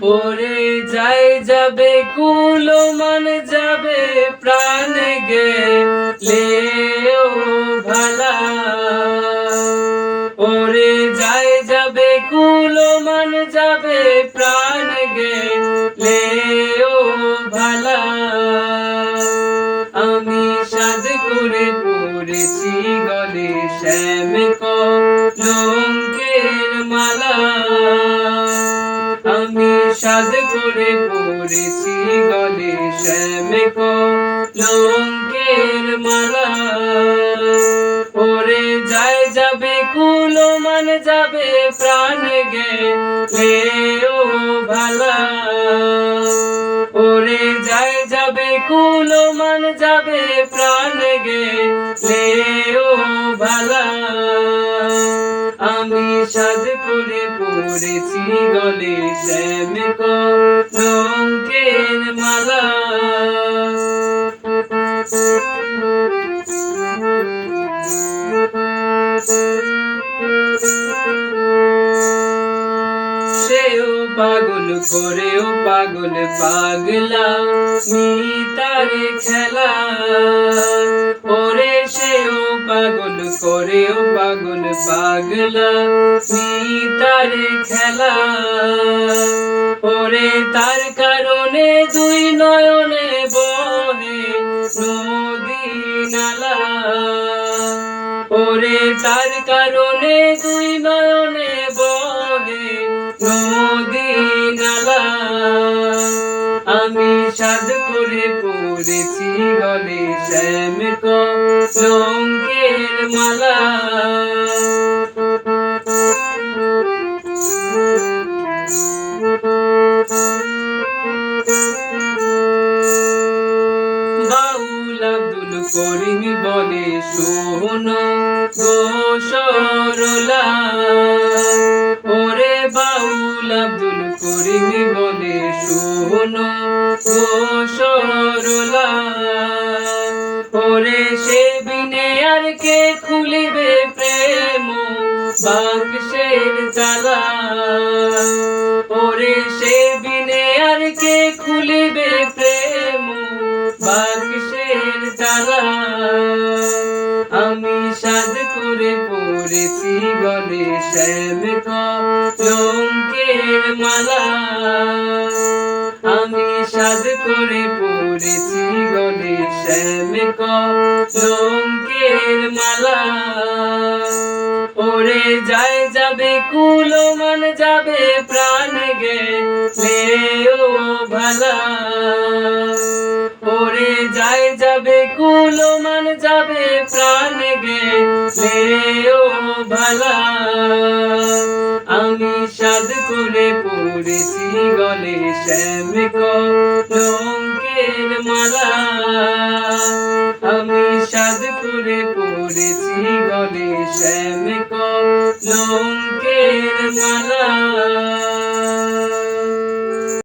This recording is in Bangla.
পরে যাই যাবে, কুলো মান যাবে, প্রাণ গেলে ভালা। ওরে যাই যাবে, কুলো মান যাবে, প্রাণ গেলে ভালা। আমি সাজ করে পড়েছি গলে শ্যাম কলঙ্কের সাজ করে পড়েছি গলে শ্যাম কলঙ্কের মালা। ওরে যায় যাবে কুলো, মান যাবে প্রাণ গেলে ও ভালা। ওরে যায় যাবে কুলো, মান যাবে প্রাণ গেলে পড়েছি গলে শ্যাম কলঙ্কের মালা। সেও পাগল, করেও পাগল, পাগলা মি তারে খেলা। ওরে সেও পাগল করেও পাগল পাগলা মি তারে খেলা। ওরে তার কারণে দুই নয়নে বহে নদী নালা ওরে তার কারণে দুই নয়নে বহে নদী নালা আমি সাজ করে পড়েছি করিম বলে, শোনো গো সরলা। ওরে বাউল আব্দুল করিম বলে, শোনো গো সরলা। ওরে সে বিনে আর কে খুলিবে প্রেম? বাক্সের তালা। ওরে সে বিনে আর কে খুলিবে সাজ করে পড়েছি গলে শ্যাম কলঙ্কের মালা। আমি সাজ করে পড়েছি গলে শ্যাম কলঙ্কের মালা। ওরে যায় যাবে কুলো, মান যাবে প্রাণ গেলে ও ভালা। ওরে যায় যাবে কুলো, মান যাবে প্রাণ গেলে ও ভালা আমি সাদ করে পড়েছি গলে শ্যাম কলঙ্কের মালা। আমি সাদ করে পড়েছি গলে শ্যাম কলঙ্কের